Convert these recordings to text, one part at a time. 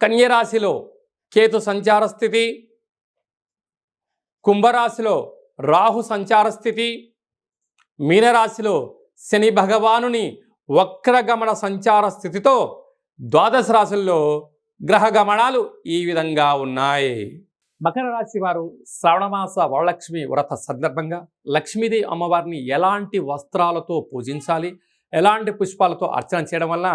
కన్యరాశిలో కేతు సంచార స్థితి కుంభరాశిలో రాహు సంచార స్థితి మీనరాశిలో శని భగవానుని వక్రగమన సంచార స్థితితో ద్వాదశ రాశుల్లో గ్రహ గమనాలు ఈ విధంగా ఉన్నాయి. మకర రాశి వారు శ్రావణమాస వరలక్ష్మి వ్రత సందర్భంగా లక్ష్మీదేవి అమ్మవారిని ఎలాంటి వస్త్రాలతో పూజించాలి ఎలాంటి పుష్పాలతో అర్చన చేయడం వల్ల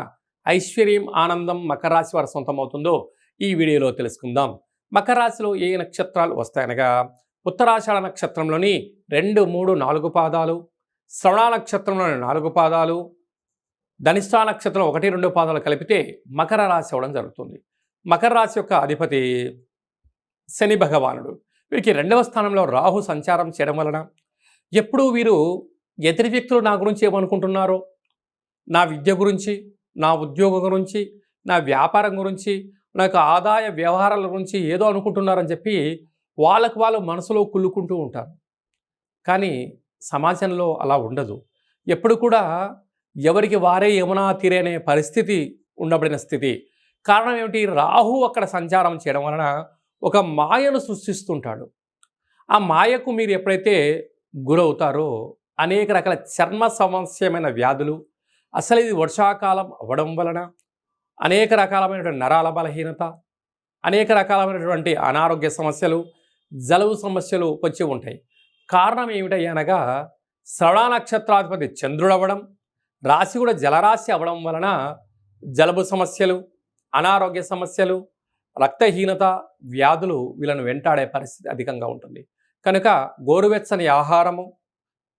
ఐశ్వర్యం ఆనందం మకర రాశి వారి సొంతమవుతుందో ఈ వీడియోలో తెలుసుకుందాం. మకర రాశిలో ఏ నక్షత్రాలు వస్తాయనగా ఉత్తరాషాఢ నక్షత్రంలోని రెండు మూడు నాలుగు పాదాలు శ్రవణ నక్షత్రంలోని నాలుగు పాదాలు ధనిష్టా నక్షత్రం ఒకటి రెండు పాదాలు కలిపితే మకర రాశి అవ్వడం జరుగుతుంది. మకర రాశి యొక్క అధిపతి శని భగవానుడు. వీరికి రెండవ స్థానంలో రాహు సంచారం చేయడం వలన ఎప్పుడూ వీరు ఎదుటి వ్యక్తులు నా గురించి ఏమనుకుంటున్నారో నా విద్య గురించి నా ఉద్యోగం గురించి నా వ్యాపారం గురించి నాకు ఆదాయ వ్యవహారాల గురించి ఏదో అనుకుంటున్నారని చెప్పి వాళ్ళకు వాళ్ళు మనసులో కుళ్ళుకుంటూ ఉంటారు. కానీ సమాజంలో అలా ఉండదు. ఎప్పుడు కూడా ఎవరికి వారే యమునా తీరేనే పరిస్థితి ఉండబడిన స్థితి. కారణం ఏమిటి? రాహు అక్కడ సంచారం చేయడం వలన ఒక మాయను సృష్టిస్తుంటాడు. ఆ మాయకు మీరు ఎప్పుడైతే గురవుతారో అనేక రకాల చర్మ సమస్యమైన వ్యాధులు అసలు ఇది వర్షాకాలం అవ్వడం వలన అనేక రకాలమైనటువంటి నరాల బలహీనత అనేక రకాలమైనటువంటి అనారోగ్య సమస్యలు జలుబు సమస్యలు వచ్చి ఉంటాయి. కారణం ఏమిటయ్యనగా అనగా శ్రవణ నక్షత్రాధిపతి చంద్రుడు అవ్వడం రాశి కూడా జలరాశి అవ్వడం వలన జలుబు సమస్యలు అనారోగ్య సమస్యలు రక్తహీనత వ్యాధులు వీళ్ళను వెంటాడే పరిస్థితి అధికంగా ఉంటుంది. కనుక గోరువెచ్చని ఆహారము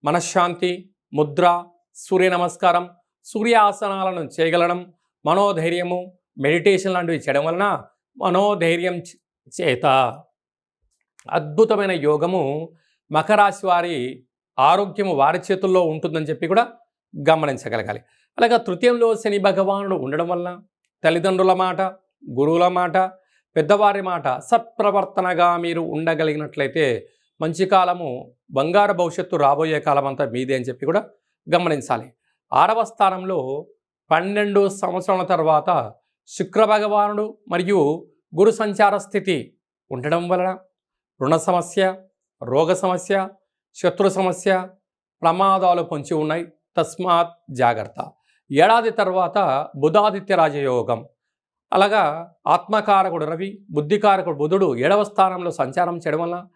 మనశ్శాంతి ముద్ర సూర్య నమస్కారం సూర్యాసనాలను చేయగలడం మనోధైర్యము మెడిటేషన్ లాంటివి చేయడం వలన మనోధైర్యం చేత. అద్భుతమైన యోగము మకరాశి వారి ఆరోగ్యము వారి చేతుల్లో ఉంటుందని చెప్పి కూడా గమనించగలగాలి. అలాగే తృతీయంలో శని భగవానుడు ఉండడం వలన తల్లిదండ్రుల మాట గురువుల మాట పెద్దవారి మాట సత్ప్రవర్తనగా మీరు ఉండగలిగినట్లయితే మంచి కాలము బంగారు భవిష్యత్తు రాబోయే కాలం అంతా మీదే అని చెప్పి కూడా గమనించాలి. ఆరవ స్థానంలో పన్నెండు సంవత్సరాల తర్వాత శుక్ర భగవానుడు మరియు గురు సంచార స్థితి ఉండడం వలన రుణ సమస్య రోగ సమస్య శత్రు సమస్య ప్రమాదాలు పొంచి ఉన్నాయి. తస్మాత్ జాగ్రత్త. ఏడాది తర్వాత బుధాదిత్య రాజయోగం. అలాగా ఆత్మకారకుడు రవి బుద్ధికారకుడు బుధుడు ఏడవ స్థానంలో సంచారం చేయడం వల్ల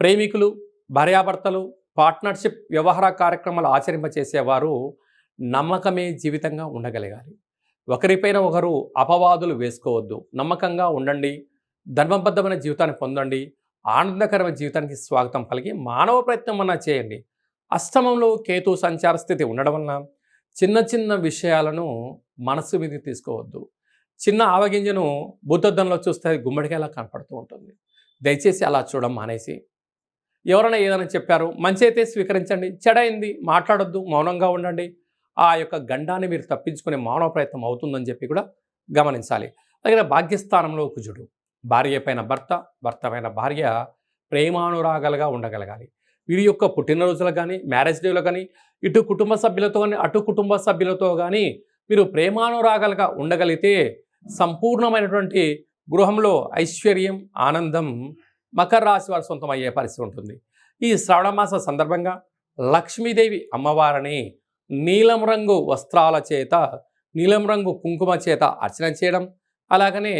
ప్రేమికులు భార్యాభర్తలు పార్ట్నర్షిప్ వ్యవహార కార్యక్రమాలు ఆచరింపచేసేవారు నమ్మకమే జీవితంగా ఉండగలగాలి. ఒకరిపైన ఒకరు అపవాదులు వేసుకోవద్దు. నమ్మకంగా ఉండండి. ధర్మబద్ధమైన జీవితాన్ని పొందండి. ఆనందకరమైన జీవితానికి స్వాగతం పలికి మానవ ప్రయత్నం అన్నా చేయండి. అష్టమంలో కేతు సంచార స్థితి ఉండడం వలన చిన్న చిన్న విషయాలను మనసు మీద తీసుకోవద్దు. చిన్న ఆవగింజను బుద్ధద్దంలో చూస్తే అది గుమ్మడికాయలా కనపడుతూ ఉంటుంది. దయచేసి అలా చూడడం మానేసి ఎవరైనా ఏదైనా చెప్పారు మంచి అయితే స్వీకరించండి. చెడైంది మాట్లాడొద్దు మౌనంగా ఉండండి. ఆ యొక్క గండాన్ని మీరు తప్పించుకునే మానవ ప్రయత్నం అవుతుందని చెప్పి కూడా గమనించాలి. అలాగే భాగ్యస్థానంలో కుజుడు. భార్య పైన భర్త భర్త పైన భార్య ప్రేమానురాగాలుగా ఉండగలగాలి. వీరి యొక్క పుట్టినరోజులు కానీ మ్యారేజ్ డేలో కానీ ఇటు కుటుంబ సభ్యులతో కానీ అటు కుటుంబ సభ్యులతో కానీ మీరు ప్రేమానురాగాలుగా ఉండగలిగితే సంపూర్ణమైనటువంటి గృహంలో ఐశ్వర్యం ఆనందం మకర రాశి వారి సొంతం అయ్యే పరిస్థితి ఉంటుంది. ఈ శ్రావణ మాస సందర్భంగా లక్ష్మీదేవి అమ్మవారిని నీలం రంగు వస్త్రాల చేత నీలం రంగు కుంకుమ చేత అర్చన చేయడం అలాగనే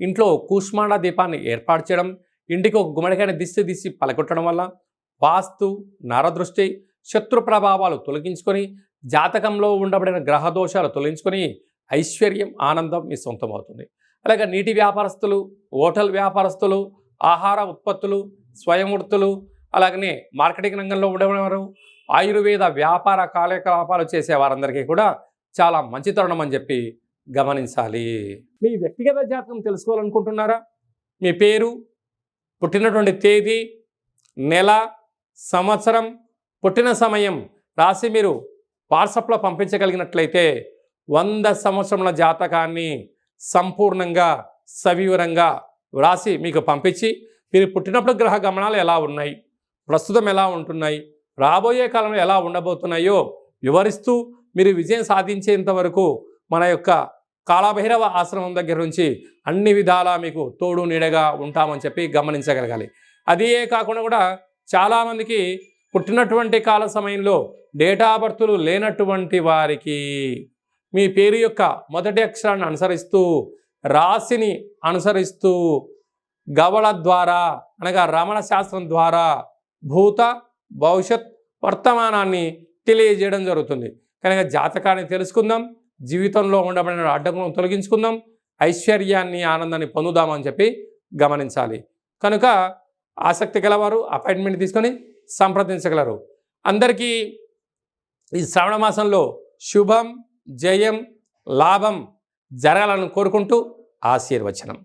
ఇంట్లో కూష్మాండ దీపాన్ని ఏర్పాటు చేయడం ఇంటికి ఒక గుమ్మడికాయని దిష్టి తీసి పలకొట్టడం వల్ల వాస్తు నరదృష్టి శత్రు ప్రభావాలు తొలగించుకొని జాతకంలో ఉండబడిన గ్రహ దోషాలు తొలగించుకొని ఐశ్వర్యం ఆనందం మీ సొంతమవుతుంది. అలాగే నీటి వ్యాపారస్తులు హోటల్ వ్యాపారస్తులు ఆహార ఉత్పత్తులు స్వయం వృత్తులు అలాగనే మార్కెటింగ్ రంగంలో ఉండేవారు ఆయుర్వేద వ్యాపార కార్యకలాపాలు చేసే వారందరికీ కూడా చాలా మంచి తరుణం అని చెప్పి గమనించాలి. మీ వ్యక్తిగత జాతకం తెలుసుకోవాలనుకుంటున్నారా? మీ పేరు పుట్టినటువంటి తేదీ నెల సంవత్సరం పుట్టిన సమయం రాసి మీరు వాట్సాప్లో పంపించగలిగినట్లయితే వంద సంవత్సరముల జాతకాన్ని సంపూర్ణంగా సవివరంగా వ్రాసి మీకు పంపించి మీరు పుట్టినప్పుడు గ్రహ గమనాలు ఎలా ఉన్నాయి? ప్రస్తుతం ఎలా ఉంటున్నాయి? రాబోయే కాలంలో ఎలా ఉండబోతున్నాయో వివరిస్తూ మీరు విజయం సాధించేంత వరకు మన యొక్క కాళభైరవ ఆశ్రమం దగ్గర నుంచి అన్ని విధాలా మీకు తోడు నీడగా ఉంటామని చెప్పి గమనించగలగాలి. అదే కాకుండా కూడా చాలామందికి పుట్టినటువంటి కాల సమయంలో డేటా బర్తులు లేనటువంటి వారికి మీ పేరు యొక్క మొదటి అక్షరాన్ని అనుసరిస్తూ రాశిని అనుసరిస్తూ గవళ ద్వారా అనగా రమణ శాస్త్రం ద్వారా భూత భవిష్యత్ వర్తమానాన్ని తెలియజేయడం జరుగుతుంది. కనుక జాతకాన్ని తెలుసుకుందాం జీవితంలో ఉండబడిన అడ్డంకులను తొలగించుకుందాం ఐశ్వర్యాన్ని ఆనందాన్ని పొందుదామని చెప్పి గమనించాలి. కనుక ఆసక్తి గలవారు అపాయింట్మెంట్ తీసుకొని సంప్రదించగలరు. అందరికీ ఈ శ్రావణ మాసంలో శుభం జయం లాభం జరగాలని కోరుకుంటూ ఆశీర్వచనం.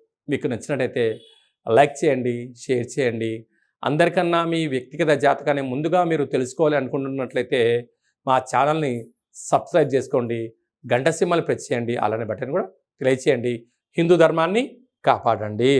మీకు నచ్చినట్టయితే లైక్ చేయండి షేర్ చేయండి. అందరికన్నా మీ వ్యక్తిగత జాతకాన్ని ముందుగా మీరు తెలుసుకోవాలి అనుకుంటున్నట్లయితే మా ఛానల్ని సబ్స్క్రైబ్ చేసుకోండి గంట సింహలు ప్రెస్ చేయండి అలానే బటన్ కూడా తెలియచేయండి హిందూ ధర్మాన్ని కాపాడండి.